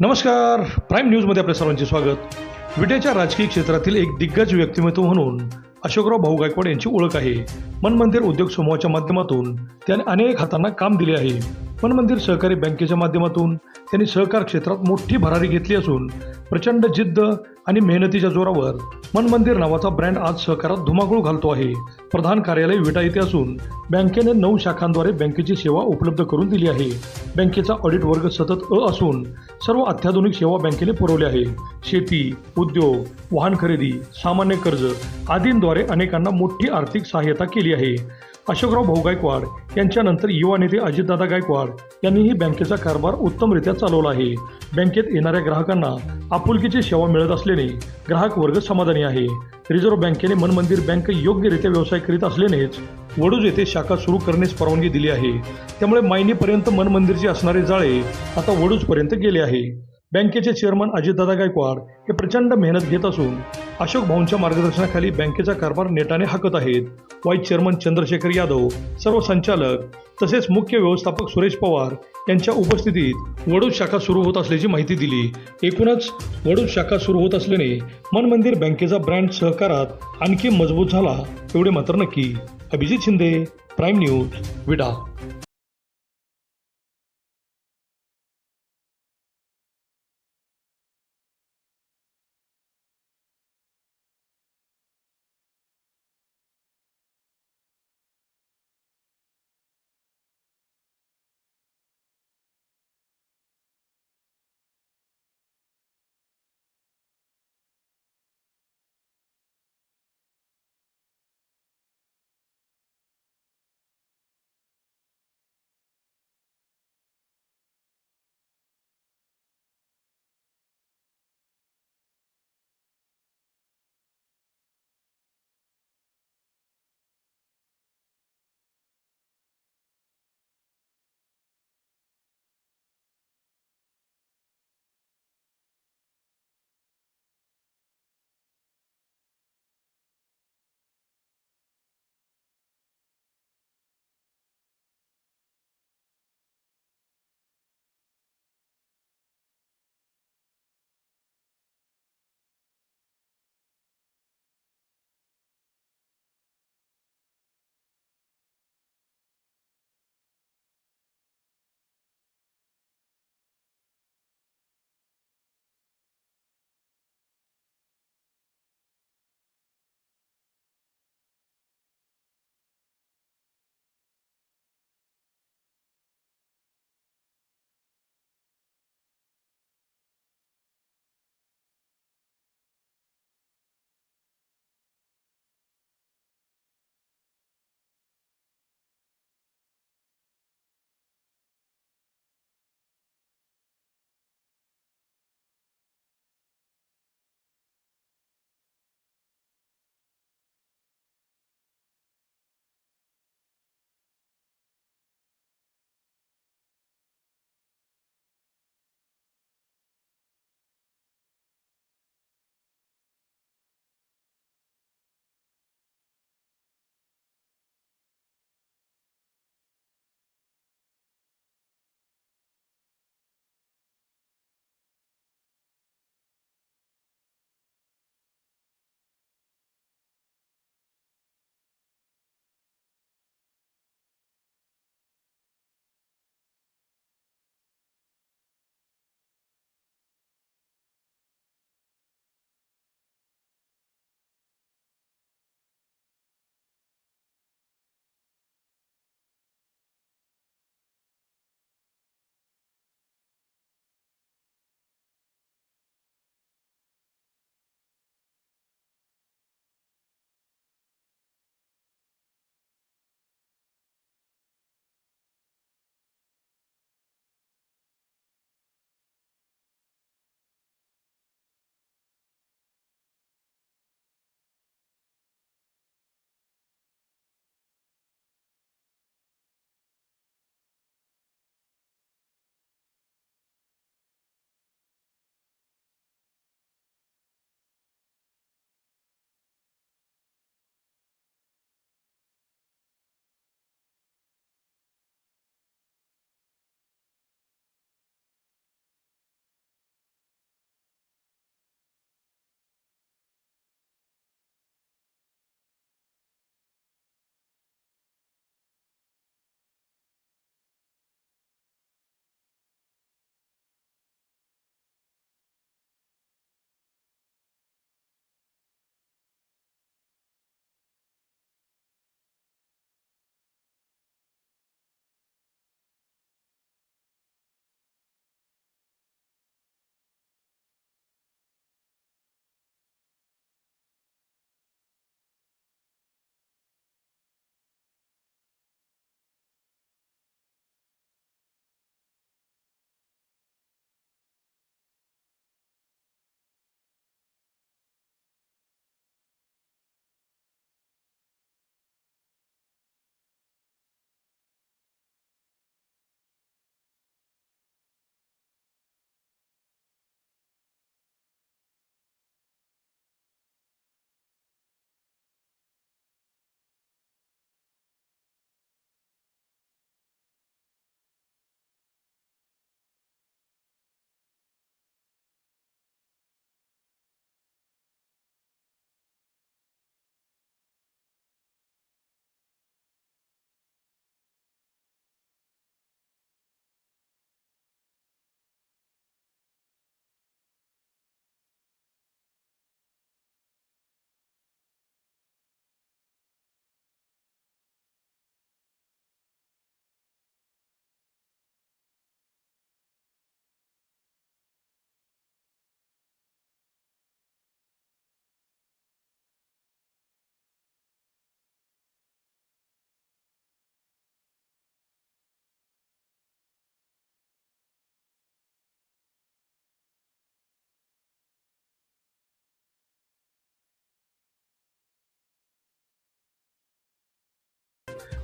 नमस्कार. प्राईम न्यूजमध्ये आपल्या सर्वांचे स्वागत. विटेच्या राजकीय क्षेत्रातील एक दिग्गज व्यक्तिमत्व म्हणून अशोकराव भाऊ गायकवाड यांची ओळख आहे. मनमंदिर उद्योग समूहाच्या माध्यमातून त्याने अनेक हातांना काम दिले आहे. मनमंदिर सहकारी बँकेच्या माध्यमातून त्यांनी सहकार क्षेत्रात मोठी भरारी घेतली असून प्रचंड जिद्द आणि मेहनतीच्या जोरावर मन मंदिर नावाचा ब्रँड आज सहकारात धुमाकूळ घालतो आहे. प्रधान कार्यालय विटा येथे असून बँकेने नऊ शाखांद्वारे बँकेची सेवा उपलब्ध करून दिली आहे. बँकेचा ऑडिट वर्ग सतत अ असून सर्व अत्याधुनिक सेवा बँकेने पुरवल्या आहे शेती उद्योग वाहन खरेदी सामान्य कर्ज आदींद्वारे अनेकांना मोठी आर्थिक सहाय्यता केली आहे. अशोकराव भाऊ गायकवाड यांच्यानंतर युवा नेते अजितदादा गायकवाड यांनीही बँकेचा कारभार उत्तमरित्या चालवला आहे. बँकेत येणाऱ्या ग्राहकांना आपुलकीची सेवा मिळत असल्याने ग्राहक वर्ग समाधानी आहे. रिझर्व्ह बँकेने मनमंदिर बँक योग्यरित्या व्यवसाय करीत असल्यानेच वडूज येथे शाखा सुरू करण्यास परवानगी दिली आहे. त्यामुळे मायनीपर्यंत मनमंदिरचे असणारे जाळे आता वडूजपर्यंत गेले आहे. बँकेचे चेअरमन अजितदादा गायकवाड हे प्रचंड मेहनत घेत असून अशोक भाऊंच्या मार्गदर्शनाखाली बँकेचा कारभार नेटाने हाकत आहेत. वाईस चेअरमन चंद्रशेखर यादव सर्व संचालक तसेच मुख्य व्यवस्थापक सुरेश पवार यांच्या उपस्थितीत वडूज शाखा सुरू होत असल्याची माहिती दिली. एकूणच वडूज शाखा सुरू होत असल्याने मनमंदिर बँकेचा ब्रँड सहकारात आणखी मजबूत झाला एवढे मात्र नक्की. अभिजित शिंदे प्राईम न्यूज विडा.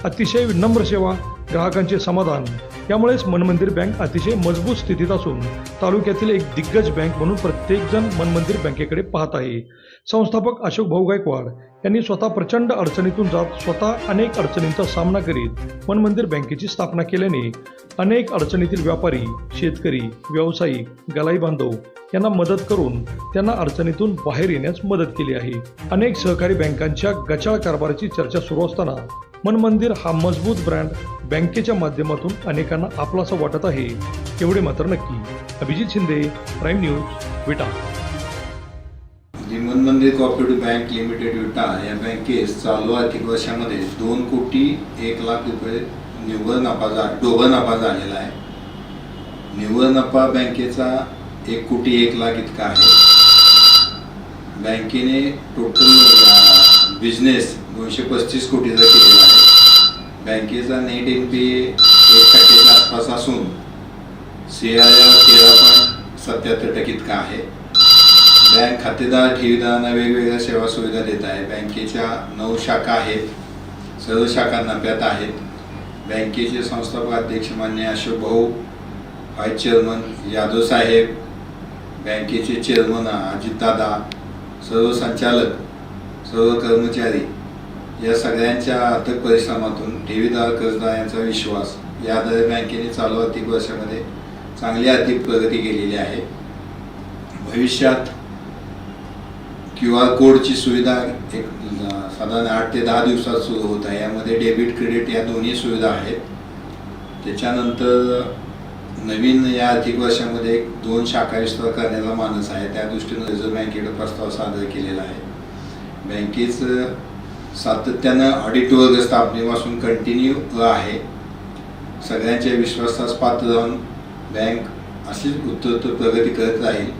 अतिशय विनम्र सेवा ग्राहकांचे समाधान. यामुळेच मनमंदिर बँक अतिशय मजबूत स्थितीत असून तालुक्यातील एक दिग्गज बँक म्हणून प्रत्येकजण मनमंदिर बँकेकडे पाहत आहे. संस्थापक अशोक भाऊ गायकवाड यांनी स्वतः प्रचंड अडचणीतून जात स्वतः अनेक अडचणींचा सामना करीत मनमंदिर बँकेची स्थापना केल्याने अनेक अडचणीतील व्यापारी शेतकरी व्यावसायिक गलाई बांधव यांना मदत करून त्यांना अडचणीतून बाहेर येण्यास मदत केली आहे. अनेक सहकारी बँकांच्या गचाळ कारभाराची चर्चा सुरू असताना मनमंदिर हा मजबूत ब्रँड बँकेच्या माध्यमातून अनेकांना आपलासा वाटत आहे एवढे मात्र नक्की. Abhijit Shinde prime news Vita. Man Mandir cooperative bank limited विटा या बँकेस चालू आर्थिक वर्षामध्ये दोन कोटी एक लाख रुपये निव्वळ नफा झा डोबल नफा झालेला आहे. निव्वळ नफा बँकेचा एक कोटी एक लाख इतका आहे. बँकेने टोटल बिझनेस दोनशे पस्तीस कोटीचा केलेला आहे. बँकेचा नेट एन पी एक टक्क्याच्या आसपास असून सी आय आर तेरा पॉईंट सत्याहत्तर टक्के इतका आहे. बँक खातेदार ठेवीदारांना वेगवेगळ्या सेवा सुविधा देत आहे. बँकेच्या नऊ शाखा आहेत. सर्व शाखा नफ्यात आहेत. बँकेचे संस्थापक अध्यक्ष मान्य अशोक भाऊ व्हाईस चेअरमन यादव साहेब बँकेचे चेअरमन अजितदादा सर्व संचालक सर्व कर्मचारी या सगळ्यांच्या अथक परिश्रमातून ठेवीदार कर्जदार यांचा विश्वास या दर बँकेने चालू आर्थिक वर्षामध्ये चांगली आर्थिक प्रगती केलेली आहे. भविष्यात क्यू आर कोडची सुविधा एक साधारण आठ ते दहा दिवसात सुरू होत आहे. यामध्ये डेबिट क्रेडिट या दोन्ही सुविधा आहेत. त्याच्यानंतर नवीन या आर्थिक वर्षामध्ये एक दोन शाखा विस्तार करण्याचा मानस आहे. त्या दृष्टीनं रिझर्व्ह बँकेकडे प्रस्ताव सादर केलेला आहे. बँकेचं सातत्यानं ऑडिट वर्ग स्थापनेपासून कंटिन्यू आहे सगळ्यांच्या विश्वासास पात्र राहून बँक अशीच उत्तर प्रगती करत राहील.